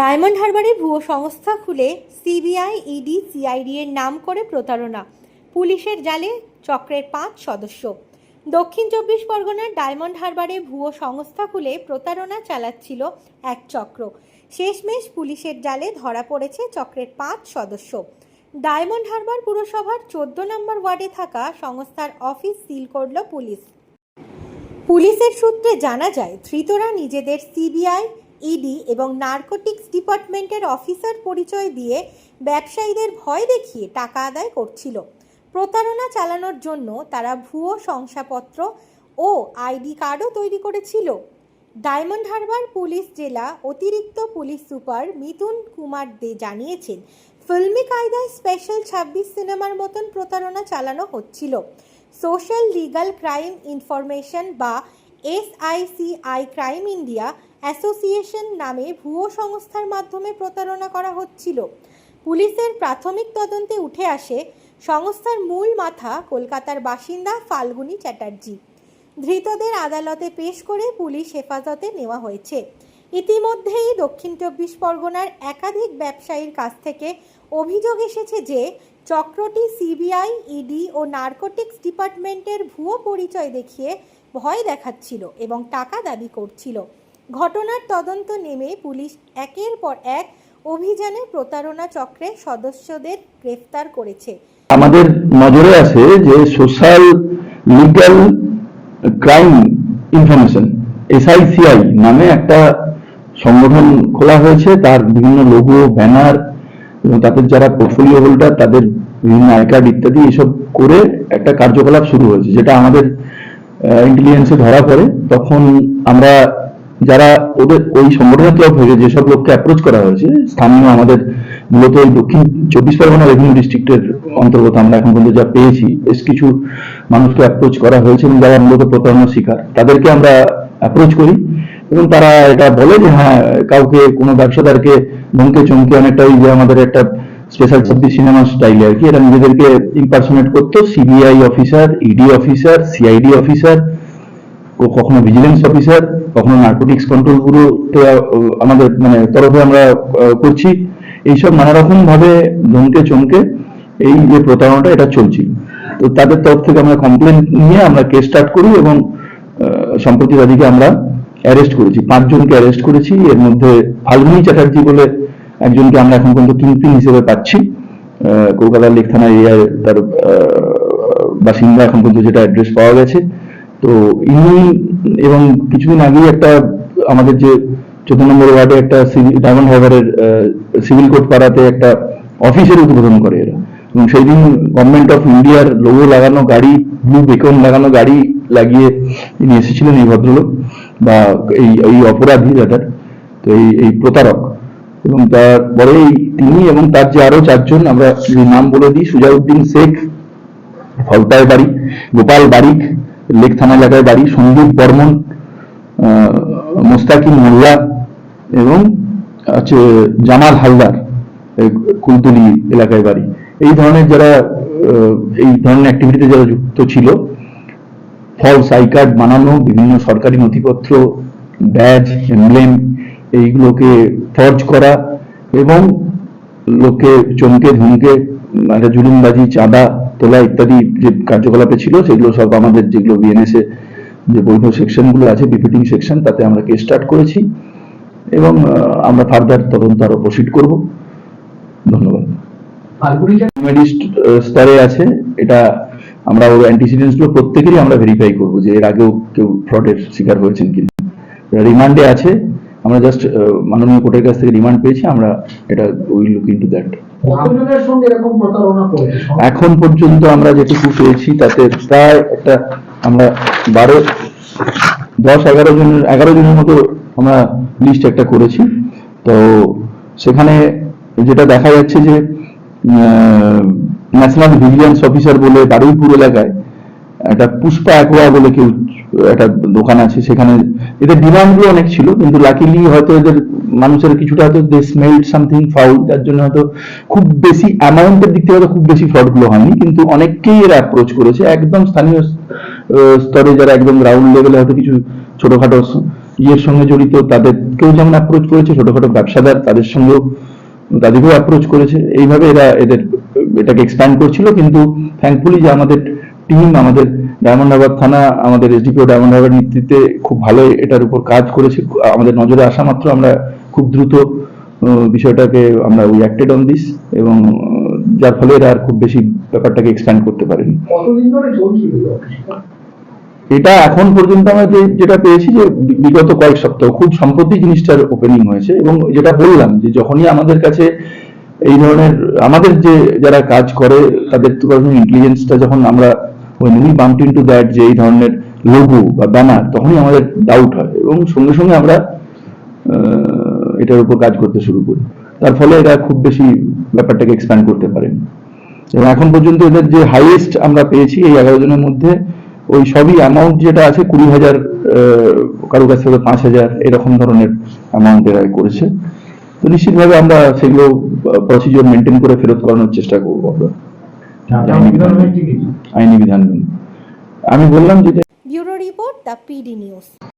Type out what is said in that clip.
Diamond হারবারে ভুয়ো সংস্থা খুলে সিবিআই, ইডি, সিআইডি এর নাম করে প্রতারণা। পুলিশের জালে চক্রের পাঁচ সদস্য। দক্ষিণ চব্বিশ পরগনার ডায়মন্ড হারবারে ভুয়ো সংস্থা খুলে প্রতারণা চালাচ্ছিল এক চক্র। শেষমেশ পুলিশের জালে ধরা পড়েছে চক্রের পাঁচ সদস্য। ডায়মন্ড হারবার পুরসভার চোদ্দ নম্বর ওয়ার্ডে থাকা সংস্থার অফিস সিল করল পুলিশ। পুলিশের সূত্রে জানা যায়, ধৃতরা নিজেদের সিবিআই ইডি এবং নার্কোটিক্স ডিপার্টমেন্টের অফিসার পরিচয় দিয়ে ব্যবসায়ীদের ভয় দেখিয়ে টাকা আদায় করছিল। প্রতারণা চালানোর জন্য তারা ভুয়ো শংসাপত্র ও আইডি কার্ডও তৈরি করেছিল। ডায়মন্ড হারবার পুলিশ জেলা অতিরিক্ত পুলিশ সুপার মিথুন কুমার দে জানিয়েছেন, ফিল্মি কায়দায় স্পেশাল ছাব্বিশ সিনেমার মতন প্রতারণা চালানো হচ্ছিল। সোশ্যাল লিগ্যাল ক্রাইম ইনফরমেশন বা এসআইসিআই ক্রাইম ইন্ডিয়া অ্যাসোসিয়েশন নামে ভুয়ো সংস্থার মাধ্যমে প্রতারণা করা হচ্ছিল। পুলিশের প্রাথমিক তদন্তে উঠে আসে সংস্থার মূল মাথা কলকাতার বাসিন্দা ফাল্গুনী চ্যাটার্জি। ধৃতদের আদালতে পেশ করে পুলিশ হেফাজতে নেওয়া হয়েছে। ইতিমধ্যেই দক্ষিণ চব্বিশ পরগনার একাধিক ব্যবসায়ীর কাছ থেকে অভিযোগ এসেছে যে চক্রটি সিবিআই, ইডি ও নার্কোটিক্স ডিপার্টমেন্টের ভুয়ো পরিচয় দেখিয়ে ভয় দেখাচ্ছিল এবং টাকা দাবি করছিল। ঘটনার তদন্ত নেমে পুলিশ একের পর এক অভিযানে প্রতারণা চক্রের সদস্যদের গ্রেফতার করেছে। আমাদের নজরে আছে যে social legal crime information, SICI নামে একটা সংগঠন খোলা হয়েছে, তার বিভিন্ন লোগো, ব্যানার এবং তাদের যারা পোর্টফোলিও হোল্ডার তাদের বিভিন্ন আই কার্ড ইত্যাদি এসব করে একটা কার্যকলাপ শুরু হয়েছে, যেটা আমাদের ইন্টেলিজেন্সে ধরা পড়ে। তখন আমরা যারা ওদের, ওই সংগঠনের তরফ থেকে যেসব লোককে অ্যাপ্রোচ করা হয়েছে, স্থানীয় আমাদের মূলত এই দক্ষিণ চব্বিশ পরগনা রেভিনিউ ডিস্ট্রিক্টের অন্তর্গত আমরা এখন পর্যন্ত যা পেয়েছি, বেশ কিছু মানুষকে অ্যাপ্রোচ করা হয়েছে এবং যারা মূলত প্রতারণার শিকার, তাদেরকে আমরা অ্যাপ্রোচ করি। এবং তারা এটা বলে যে হ্যাঁ কাউকে কোনো ব্যবসাদারকে ধমকে চমকে অনেকটা ওই যে আমাদের একটা স্পেশাল ছাব্বিশ সিনেমা স্টাইলে আর কি এরা নিজেদেরকে ইম্পারসোনেট করতো CBI officer ED officer CID officer ও কখনো ভিজিলেন্স অফিসার কখনো নার্কোটিক্স কন্ট্রোল ব্যুরোতে আমাদের মানে তরফে আমরা করছি। এইসব নানা রকম ভাবে ধমকে চমকে এই যে প্রতারণাটা এটা চলছে তো তাদের তরফ থেকে আমরা কমপ্লেন নিয়ে আমরা কেস স্টার্ট করি এবং আহ, সম্প্রতি তাদেরকে আমরা অ্যারেস্ট করেছি, পাঁচজনকে অ্যারেস্ট করেছি। এর মধ্যে ফাল্গুনি চ্যাটার্জি বলে একজনকে আমরা এখন পর্যন্ত কিংপিন হিসেবে পাচ্ছি। কলকাতার লেক থানা এরিয়ায় তার বাসিন্দা এখন পর্যন্ত যেটা অ্যাড্রেস পাওয়া গেছে। তো ইনি এবং কিছুদিন আগেই একটা আমাদের যে চোদ্দ নম্বর ওয়ার্ডে একটা ডায়মন্ড হারবারের সিভিল কোর্ট পাড়াতে একটা অফিসের উদ্বোধন করে এরা। এবং সেই দিন গভর্নমেন্ট অফ ইন্ডিয়ার লোগো লাগানো গাড়ি ব্লু বেকন লাগানো গাড়ি লাগিয়ে ইনি এসেছিলেন এই ভদ্রলোক বা এই এই অপরাধী যাদের তো এই এই প্রতারক। এবং তারপরে তিনি এবং তার যে আরও চারজন আমরা নাম বলে দিই সুজাউদ্দিন শেখ ফলতায় বাড়ি গোপাল বারিক লেক থানা এলাকায় বাড়ি সন্দীপ বর্মন আহ, মোস্তাকিম মোল্লা এবং আছে জামাল হালদার কুলতলি এলাকায় বাড়ি। এই ধরনের যারা এই ধরনের অ্যাক্টিভিটিতে যারা যুক্ত ছিল ফলস আই কার্ড বানানো বিভিন্ন সরকারি নথিপত্র ব্যাজ এমব্লেম এইগুলোকে ফর্জ করা এবং লোকে চমকে ধমকে একটা জুলুমবাজি চাঁদা তোলা ইত্যাদি যে কার্যকলাপে ছিল সেগুলো সব আমাদের যেগুলো বিএনএস এ যে বৈধ সেকশনগুলো আছে বিপিটিং সেকশন তাতে আমরা কেস স্টার্ট করেছি এবং আমরা ফার্দার তদন্ত আরও প্রসিড করব। ধন্যবাদ। স্তরে আছে এটা আমরা ওর অ্যান্টিসিডেন্টসগুলো প্রত্যেকেরই আমরা ভেরিফাই করব যে এর আগেও কেউ ফ্রডের শিকার হয়েছেন কিনা। রিমান্ডে আছে আমরা জাস্ট মাননীয় কোর্টের কাছ থেকে রিমান্ড পেয়েছি আমরা এটা উইল লুক ইনটু দ্যাট এরকম প্রতারণা করেছে এখন পর্যন্ত আমরা যেটুকু পেয়েছি তাতে প্রায় একটা আমরা বারো দশ এগারো জন এগারো জনের মতো আমরা লিস্ট একটা করেছি। তো সেখানে যেটা দেখা যাচ্ছে যে ন্যাশনাল ভিজিলেন্স অফিসার বলে বারুইপুর এলাকায় একটা পুষ্পা অ্যাকোয়া বলে কেউ, একটা দোকান আছে সেখানে। এদের ডিমান্ডগুলো অনেক ছিল, কিন্তু লাকিলি হয়তো এদের মানুষের কিছুটা হয়তো দে স্মেল্ড সামথিং ফাউল যার জন্য হয়তো খুব বেশি অ্যামাউন্টের দিক থেকে হয়তো খুব বেশি ফ্রডগুলো হয়নি, কিন্তু অনেককেই এরা অ্যাপ্রোচ করেছে। একদম স্থানীয় স্তরে যারা একদম গ্রাউন্ড লেভেলে হয়তো কিছু ছোটখাটো ইয়ের সঙ্গে জড়িত, তাদেরকেও যেমন অ্যাপ্রোচ করেছে, ছোটখাটো ব্যবসাদার তাদের সঙ্গেও, তাদেরকেও অ্যাপ্রোচ করেছে। এইভাবে এরা এদের এটাকে এক্সপ্যান্ড করছিল কিন্তু থ্যাঙ্কফুলি যে আমাদের টিম আমাদের ডায়মন্ড হারবার থানা আমাদের এসডিপিও ডায়মন্ড হারবার নেতৃত্বে খুব ভালো এটার উপর কাজ করেছে আমাদের নজরে আসা মাত্র আমরা খুব দ্রুত বিষয়টাকে আমরা উই অ্যাক্টেড অন দিস এবং যার ফলে এরা আর খুব বেশি ব্যাপারটাকে এক্সপ্যান্ড করতে পারেনি? এটা এখন পর্যন্ত আমরা যে যেটা পেয়েছি যে বিগত কয়েক সপ্তাহ খুব সম্প্রতি জিনিসটার ওপেনিং হয়েছে এবং যেটা বললাম যে যখনই আমাদের কাছে এই ধরনের, আমাদের যে যারা কাজ করে, তাদের তো ইন্টেলিজেন্সটা যখন আমরা বাম্প ইন্টু দ্যাট যে এই ধরনের লোগো বা ব্যানার তখনই আমাদের ডাউট হয় এবং সঙ্গে সঙ্গে আমরা এটার উপর কাজ করতে শুরু করি। তার ফলে এরা খুব বেশি ব্যাপারটাকে এক্সপ্যান্ড করতে পারেনি। এবং এখন পর্যন্ত এদের যে হাইয়েস্ট আমরা পেয়েছি এই এগারো জনের মধ্যে, ওই সবই অ্যামাউন্ট যেটা আছে কুড়ি হাজার কারও কাছ থেকে পাঁচ হাজার, এরকম ধরনের অ্যামাউন্ট এরা করেছে। তো নিশ্চিতভাবে আমরা সেগুলো প্রসিজিওর মেনটেন করে ফেরত করানোর চেষ্টা করব আমরা। আইনি বিধান। আমি বললাম যে bureau report the PD news.